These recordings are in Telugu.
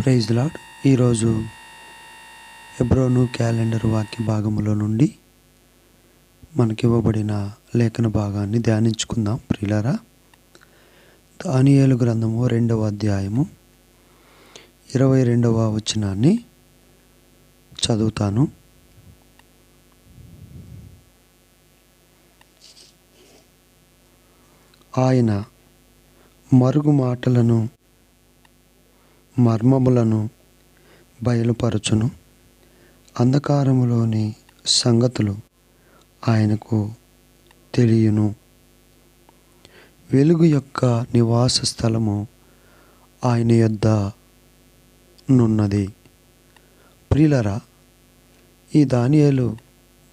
ప్రైజ్ లాడ్ ఈరోజు ఎబ్రోను క్యాలెండర్ వాక్య భాగములో నుండి మనకివ్వబడిన లేఖన భాగాన్ని ధ్యానించుకుందాం. ప్రిలరా దానియేలు గ్రంథము రెండవ అధ్యాయము ఇరవై రెండవ వచనాన్ని చదువుతాను. ఆయన మరుగు మాటలను మర్మములను బయలుపరచును. అంధకారములోని సంగతులు ఆయనకు తెలియను. వెలుగు యొక్క నివాస స్థలము ఆయన యొద్ద నున్నది. ప్రియులరా ఈ దానియేలు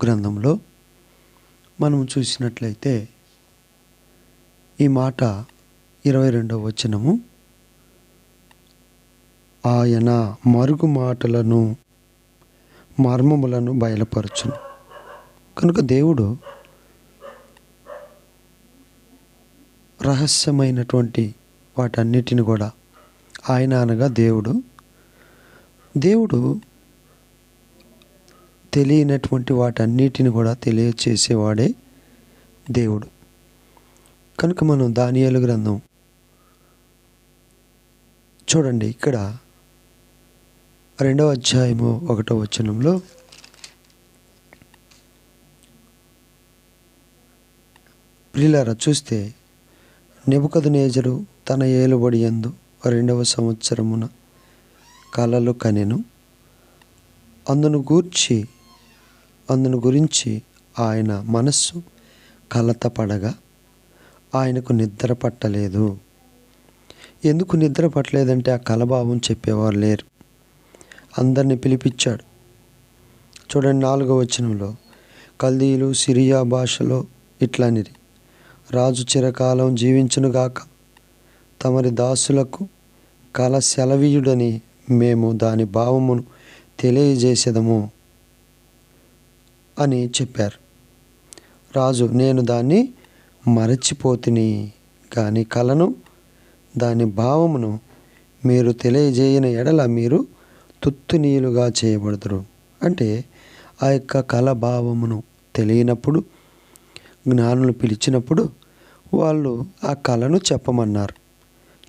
గ్రంథంలో మనం చూసినట్లయితే ఈ మాట ఇరవై రెండవ వచనము ఆయన మరుగు మాటలను మర్మములను బయలుపరచును. కనుక దేవుడు రహస్యమైనటువంటి వాటన్నిటిని కూడా ఆయన అనగా దేవుడు. దేవుడు తెలియనటువంటి వాటన్నిటిని కూడా తెలియచేసేవాడే దేవుడు. కనుక మనం దానియాలు గ్రంథం చూడండి. ఇక్కడ రెండవ అధ్యాయము ఒకటో వచనంలో ప్రియులారా చూస్తే నెబుకదు తన ఏలుబడి ఎందు రెండవ సంవత్సరమున కళలు కనెను. అందును గూర్చి అందును గురించి ఆయన మనస్సు కలత పడగా ఆయనకు నిద్ర పట్టలేదు. ఎందుకు నిద్ర పట్టలేదంటే ఆ కలభావం చెప్పేవారు లేరు. అందరిని పిలిపించాడు. చూడండి నాలుగో వచనంలో కల్దీలు సిరియా భాషలో ఇట్లనిది రాజు చిరకాలం జీవించునుగాక తమరి దాసులకు కల సెలవీయుడని మేము దాని భావమును తెలియజేసేదము అని చెప్పారు. రాజు నేను దాన్ని మరచిపోతిని కానీ కలను దాని భావమును మీరు తెలియజేయని ఎడల మీరు తుత్తునీయులుగా చేయబడతారు అంటే ఆ యొక్క కళ భావమును తెలియనప్పుడు జ్ఞానులు పిలిచినప్పుడు వాళ్ళు ఆ కళను చెప్పమన్నారు.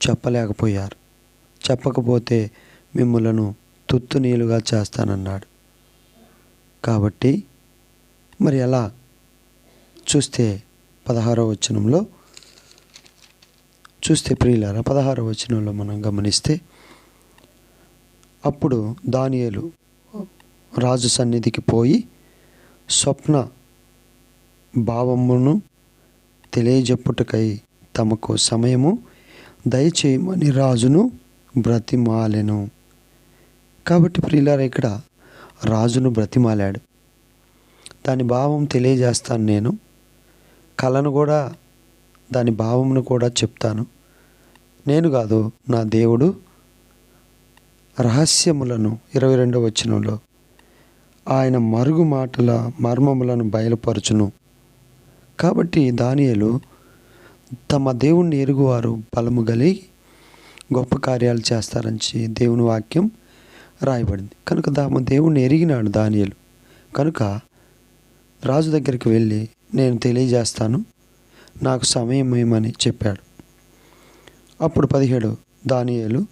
చెప్పలేకపోయారు. చెప్పకపోతే మిమ్మలను తుత్తునీయులుగా చేస్తానన్నాడు. కాబట్టి మరి ఎలా? చూస్తే పదహారో వచనంలో చూస్తే ప్రియులారా పదహారో వచనంలో మనం గమనిస్తే అప్పుడు దానియేలు రాజు సన్నిధికి పోయి స్వప్న భావమును తెలియజెప్పుటకై తమకు సమయము దయచేయమని రాజును బ్రతిమాలెను. కాబట్టి ప్రియులారా ఇక్కడ రాజును బ్రతిమాలాడు. దాని భావం తెలియజేస్తాను నేను. కళను కూడా దాని భావమును కూడా చెప్తాను. నేను కాదు నా దేవుడు రహస్యములను ఇరవై రెండవ వచనంలో ఆయన మరుగు మాటల మర్మములను బయలుపరచును. కాబట్టి దానియలు తమ దేవుణ్ణి ఎరుగువారు బలము కలిగి గొప్ప కార్యాలు చేస్తారని దేవుని వాక్యం రాయబడింది. కనుక దాము దేవుణ్ణి ఎరిగినాడు దానియలు. కనుక రాజు దగ్గరికి వెళ్ళి నేను తెలియజేస్తాను నాకు సమయం ఏమని చెప్పాడు. అప్పుడు పదిహేడు దానియలు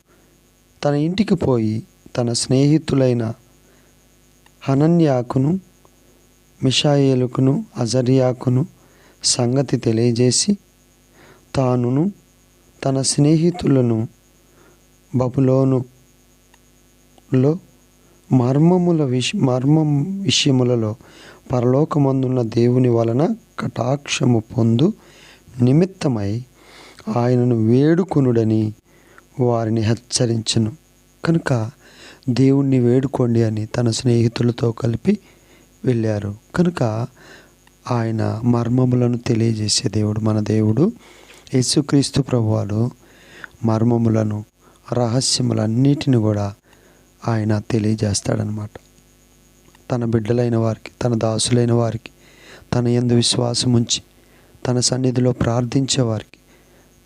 తన ఇంటికి పోయి తన స్నేహితులైన హనన్యాకును మిషాయేలుకును అజరియాకును సంగతి తెలియజేసి తానును తన స్నేహితులను బబులోనులో మర్మముల విష మర్మం విషయములలో పరలోకమందున్న దేవుని వలన కటాక్షము పొందు నిమిత్తమై ఆయనను వేడుకొనుడని వారిని హెచ్చరించను. కనుక దేవుణ్ణి వేడుకోండి అని తన స్నేహితులతో కలిపి వెళ్ళారు. కనుక ఆయన మర్మములను తెలియజేసే దేవుడు మన దేవుడు. యేసుక్రీస్తు ప్రభువాడు మర్మములను రహస్యములన్నిటిని కూడా ఆయన తెలియజేస్తాడనమాట తన బిడ్డలైన వారికి తన దాసులైన వారికి తన ఎందు విశ్వాసం ఉంచి తన సన్నిధిలో ప్రార్థించే వారికి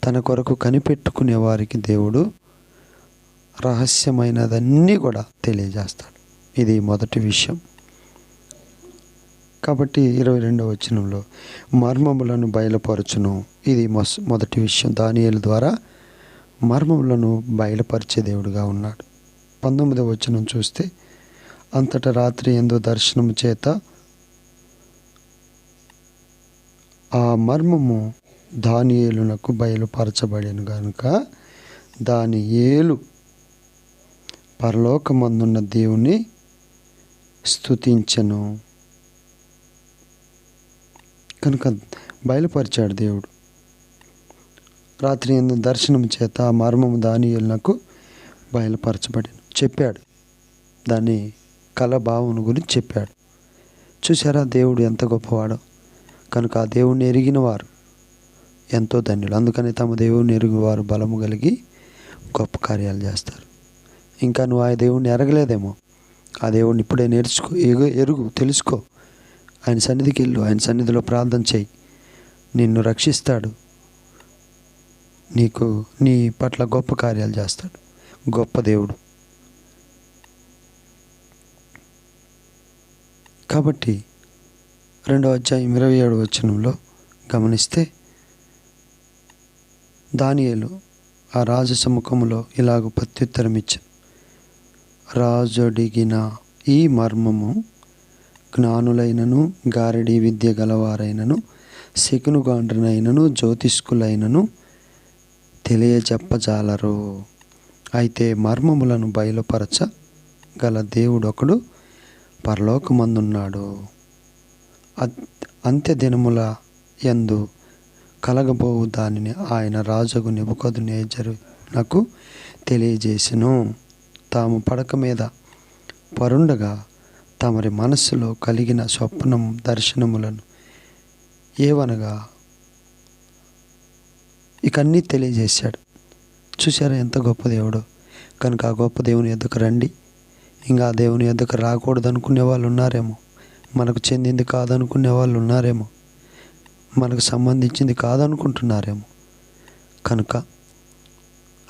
తన కొరకు కనిపెట్టుకునే వారికి దేవుడు రహస్యమైనదన్నీ కూడా తెలియజేస్తాడు. ఇది మొదటి విషయం. కాబట్టి ఇరవై రెండవ వచనంలో మర్మములను బయలుపరచును. ఇది మొదటి విషయం. దానియల ద్వారా మర్మములను బయలుపరిచే దేవుడుగా ఉన్నాడు. పంతొమ్మిదవ వచనం చూస్తే అంతటా రాత్రి ఎందు దర్శనం చేత ఆ మర్మము దానియేలునకు బయలుపరచబడిన కనుక దాని ఏలు పరలోకమందున్న దేవుని స్తుతించను. కనుక బయలుపరిచాడు దేవుడు. రాత్రి ఎందు దర్శనం చేత ఆ మర్మము దానియులకు బయలుపరచబడిను. చెప్పాడు. దాని కల భావన గురించి చెప్పాడు. చూసారా దేవుడు ఎంత గొప్పవాడో. కనుక ఆ దేవుణ్ణి ఎరిగిన వారు ఎంతో ధన్యులు. అందుకని తమ దేవుణ్ణి ఎరుగువారు బలము కలిగి గొప్ప కార్యాలు చేస్తారు. ఇంకా నువ్వు ఆ దేవుణ్ణి ఎరగలేదేమో. ఆ దేవుణ్ణి ఇప్పుడే నేర్చుకో ఎగు ఎరుగు తెలుసుకో. ఆయన సన్నిధికి వెళ్ళు ఆయన సన్నిధిలో ప్రార్థన చేయి. నిన్ను రక్షిస్తాడు. నీకు నీ పట్ల గొప్ప కార్యాలు చేస్తాడు. గొప్ప దేవుడు. కాబట్టి రెండవ అధ్యాయం ఇరవై ఏడు వచనంలో గమనిస్తే దానియేలు ఆ రాజు సముఖములో ఇలాగ ప్రత్యుత్తరం ఇచ్చాను రాజు అడిగిన ఈ మర్మము జ్ఞానులైనను గారడి విద్య గలవారైనను శకునుగాండ్రనైనను జ్యోతిష్కులైనను తెలియజెప్పజాలరు. అయితే మర్మములను బయలుపరచ గల దేవుడొకడు పరలోకమందున్నాడు. అంత్యదినముల అంత్య దినముల యందు కలగబోవు దానిని ఆయన రాజుకు నిబుకదు నాకు తెలియజేసెను. తాము పడక మీద పరుండగా తమరి మనస్సులో కలిగిన స్వప్నం దర్శనములను ఏవనగా ఇకన్నీ తెలియజేశాడు. చూసారా ఎంత గొప్ప దేవుడు. కనుక ఆ గొప్ప దేవుని ఎద్దుకు రండి. ఇంకా ఆ దేవుని ఎద్దుకు రాకూడదు అనుకునే వాళ్ళు ఉన్నారేమో. మనకు చెందింది కాదనుకునే వాళ్ళు ఉన్నారేమో. మనకు సంబంధించింది కాదనుకుంటున్నారేమో. కనుక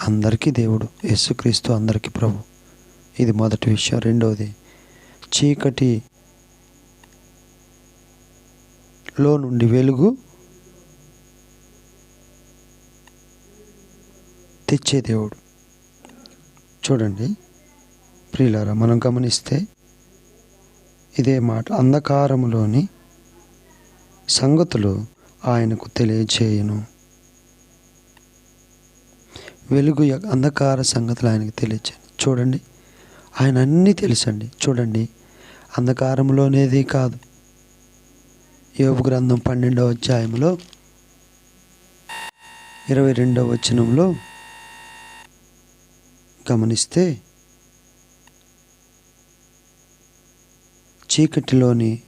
అందరికీ దేవుడు యేసుక్రీస్తు అందరికీ ప్రభు. ఇది మొదటి విషయం. రెండవది చీకటి లో నుండి వెలుగు తెచ్చే దేవుడు. చూడండి ప్రియులారా మనం గమనిస్తే ఇదే మాట అంధకారములోని సంగతులు ఆయనకు తెలియచేయును. వెలుగు అంధకార సంగతులు ఆయనకు తెలియచేయను. చూడండి ఆయన అన్నీ తెలుసండి. చూడండి అంధకారంలోనేది కాదు. యోగు గ్రంథం పన్నెండవ అధ్యాయంలో ఇరవై రెండవ వచనంలో గమనిస్తే చీకటిలోని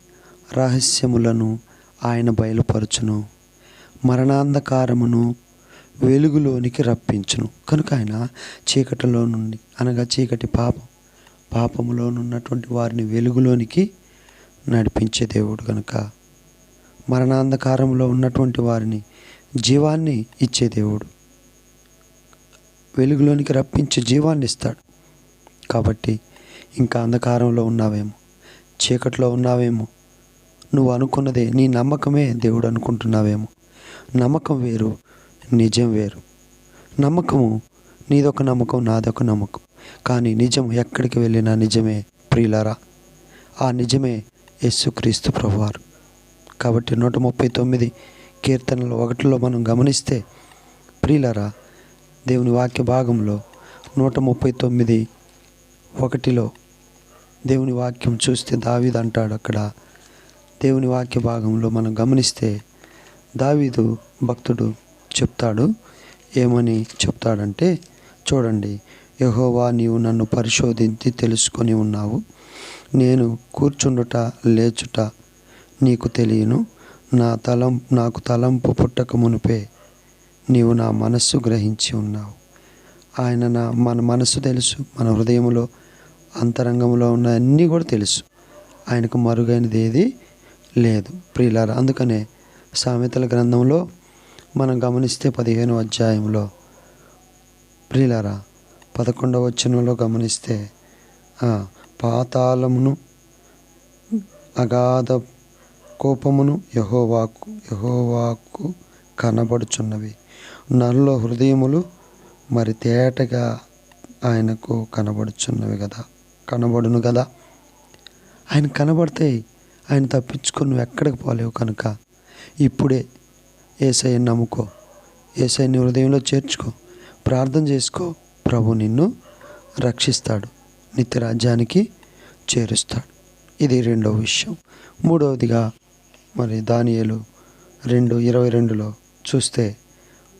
రహస్యములను ఆయన బయలుపరచును మరణాంధకారమును వెలుగులోనికి రప్పించును. కనుక ఆయన చీకటిలో నుండి అనగా చీకటి పాపం పాపములోనున్నటువంటి వారిని వెలుగులోనికి నడిపించే దేవుడు కనుక మరణాంధకారంలో ఉన్నటువంటి వారిని జీవాన్ని ఇచ్చే దేవుడు. వెలుగులోనికి రప్పించి జీవాన్ని ఇస్తాడు. కాబట్టి ఇంకా అంధకారంలో ఉన్నావేమో? చీకట్లో ఉన్నావేమో? నువ్వు అనుకున్నదే నీ నమ్మకమే దేవుడు అనుకుంటున్నావేమో? నమ్మకం వేరు నిజం వేరు. నమ్మకము నీదొక నమ్మకం నాదొక నమ్మకం. కానీ నిజం ఎక్కడికి వెళ్ళినా నిజమే ప్రియులారా. ఆ నిజమే యేసుక్రీస్తు ప్రభువారు. కాబట్టి నూట ముప్పై తొమ్మిది కీర్తనలు ఒకటిలో మనం గమనిస్తే ప్రియులరా దేవుని వాక్య భాగంలో నూట ముప్పై తొమ్మిది ఒకటిలో దేవుని వాక్యం చూస్తే దావీదు అంటాడు అక్కడ. దేవుని వాక్య భాగంలో మనం గమనిస్తే దావీదు భక్తుడు చెప్తాడు. ఏమని చెప్తాడంటే చూడండి యహోవా నీవు నన్ను పరిశోధించి తెలుసుకొని ఉన్నావు. నేను కూర్చుండుట లేచుట నీకు తెలియను. నా తలం నాకు తలంపు పుట్టక మునిపే నీవు నా మనస్సు గ్రహించి ఉన్నావు. ఆయన నా మన మనస్సు తెలుసు. మన హృదయంలో అంతరంగంలో ఉన్న అన్నీ కూడా తెలుసు. ఆయనకు మరుగైనది ఏది లేదు. ప్రియులారా అందుకనే సామెతల గ్రంథంలో మనం గమనిస్తే పదిహేను అధ్యాయంలో ప్రియులారా పదకొండవ వచనంలో గమనిస్తే ఆ, పాతాళమును అగాధ కోపమును యహోవాకు యహోవాకు కనబడుచున్నవి. నరుల హృదయములు మరి తేటగా ఆయనకు కనబడుచున్నవి కదా కనబడును కదా ఆయన కనబడితే ఆయన తప్పించుకొని నువ్వు ఎక్కడికి పోలేవు కనుక ఇప్పుడే ఏసైని నమ్ముకో ఏసైని హృదయంలో చేర్చుకో ప్రార్థన చేసుకో ప్రభు నిన్ను రక్షిస్తాడు నిత్య రాజ్యానికి చేరుస్తాడు. ఇది రెండవ విషయం. మూడవదిగా మరి దానియలు రెండు ఇరవై రెండులో చూస్తే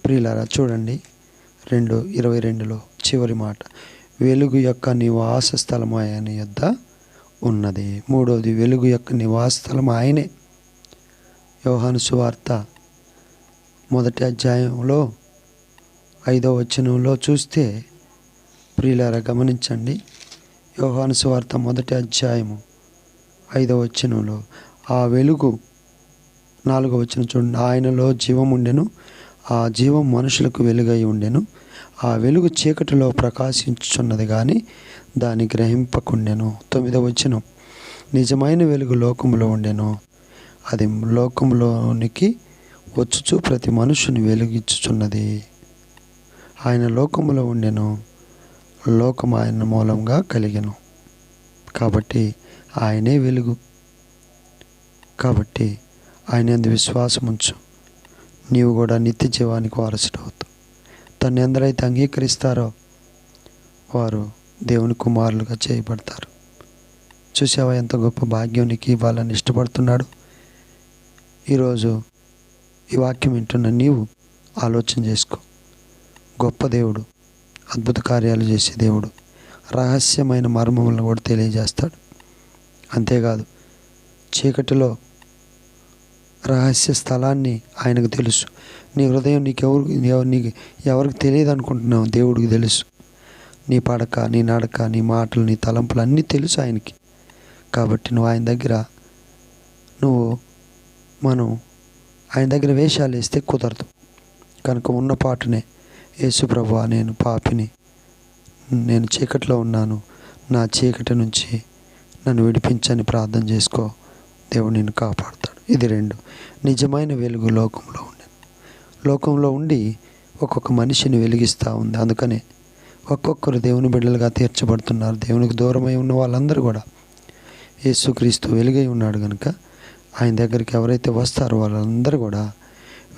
ప్రియులారా చూడండి రెండు ఇరవై రెండులో చివరి మాట. వెలుగు యొక్క నివాస స్థలం ఆయన యొద్ద ఉన్నది. మూడవది వెలుగు యొక్క నివాస స్థలం ఆయనే. యోహాను సువార్త మొదటి అధ్యాయంలో ఐదవ వచనంలో చూస్తే ప్రియులారా గమనించండి. యోహాను సువార్త మొదటి అధ్యాయము ఐదవ వచనంలో ఆ వెలుగు నాలుగవ వచనం చూడండి ఆయనలో జీవం ఉండెను ఆ జీవం మనుషులకు వెలుగై ఉండెను ఆ వెలుగు చీకటిలో ప్రకాశించుచున్నది కానీ దాన్ని గ్రహింపకుండెను. తొమ్మిదవ వచనం నిజమైన వెలుగు లోకములో ఉండెను అది లోకములోనికి వచ్చుచు ప్రతి మనుషుని వెలుగించుచున్నది. ఆయన లోకంలో ఉండెను లోకం ఆయన మూలంగా కలిగను. కాబట్టి ఆయనే వెలుగు. కాబట్టి ఆయన ఎందు విశ్వాసం ఉంచు. నీవు కూడా నిత్య జీవానికి వారసుడవుతావు. తను ఎందరైతే అంగీకరిస్తారో వారు దేవుని కుమారులుగా చేయబడతారు. చూసావా ఎంత గొప్ప భాగ్యం నీకు ఇవ్వాలని ఇష్టపడుతున్నాడు? ఈరోజు ఈ వాక్యం వింటున్న నీవు ఆలోచన చేసుకో. గొప్ప దేవుడు అద్భుత కార్యాలు చేసే దేవుడు. రహస్యమైన మర్మములను కూడా తెలియజేస్తాడు. అంతేకాదు చీకటిలో రహస్య స్థలాన్ని ఆయనకు తెలుసు. నీ హృదయం నీకెవరు నీకు ఎవరికి తెలియదు అనుకుంటున్నావు దేవుడికి తెలుసు. నీ పడక నీ నడక నీ మాటలు నీ తలంపులు అన్నీ తెలుసు ఆయనకి. కాబట్టి నువ్వు ఆయన దగ్గర నువ్వు మనం ఆయన దగ్గర వేషాలు వేస్తే కుదరదు. కనుక ఉన్న పాటనే యేసు ప్రభా నేను పాపిని. నేను చీకట్లో ఉన్నాను. నా చీకటి నుంచి నన్ను విడిపించని ప్రార్థన చేసుకో. దేవుడు నిన్ను కాపాడుతాడు. ఇది రెండు. నిజమైన వెలుగు లోకంలో ఉండి లోకంలో ఉండి ఒక్కొక్క మనిషిని వెలిగిస్తూ ఉంది. అందుకనే ఒక్కొక్కరు దేవుని బిడ్డలుగా తీర్చబడుతున్నారు. దేవునికి దూరమై ఉన్న వాళ్ళందరూ కూడా యేసుక్రీస్తు వెలుగై ఉన్నాడు కనుక ఆయన దగ్గరికి ఎవరైతే వస్తారో వాళ్ళందరూ కూడా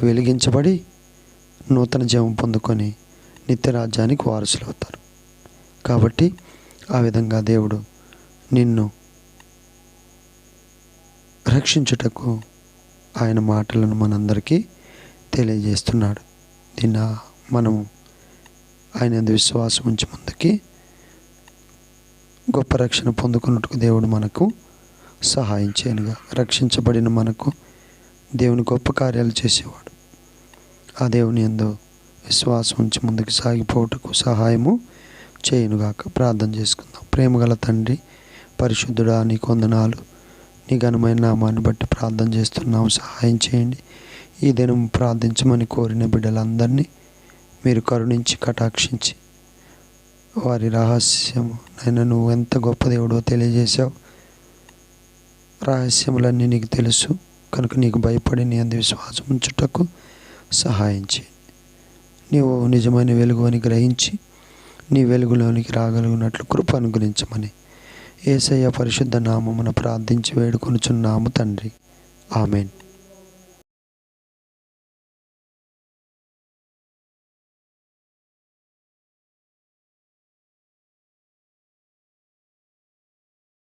వెలిగించబడి నూతన జీవం పొందుకొని నిత్యరాజ్యానికి వారసులు అవుతారు కాబట్టి ఆ విధంగా దేవుడు నిన్ను రక్షించుటకు ఆయన మాటలను మనందరికీ తెలియజేస్తున్నాడు. దీన్ని మనము ఆయన విశ్వాసం ఉంచి ముందుకి గొప్ప రక్షణ పొందుకున్నట్టుకు దేవుడు మనకు సహాయం చేయనుగా. రక్షించబడిన మనకు దేవుని గొప్ప కార్యాలు చేసేవాడు. ఆ దేవుని ఎందు విశ్వాసం ఉంచి ముందుకు సాగిపోవటకు సహాయము చేయనుగాక ప్రార్థన చేసుకుందాం. ప్రేమగల తండ్రి పరిశుద్ధుడా నీ కొందనాలు నీ ఘనమైన నామాన్ని బట్టి ప్రార్థన చేస్తున్నాము సహాయం చేయండి. ఈ దినం ప్రార్థించమని కోరిన బిడ్డలందరినీ మీరు కరుణించి కటాక్షించి వారి రహస్యము నాయన నువ్వు ఎంత గొప్ప దేవుడో తెలియజేశావు. రహస్యములన్నీ నీకు తెలుసు. కనుక నీకు భయపడి నీ అందు విశ్వాసం ఉంచుటకు సహాయం చేయి నీవు నిజమైన వెలుగు అని గ్రహించి నీ వెలుగులోనికి రాగలిగినట్లు కృప అనుగ్రహించమని ఏసయ్య పరిశుద్ధ నామమున ప్రార్థించి వేడుకొనుచున్నాము తండ్రి. ఆమెన్.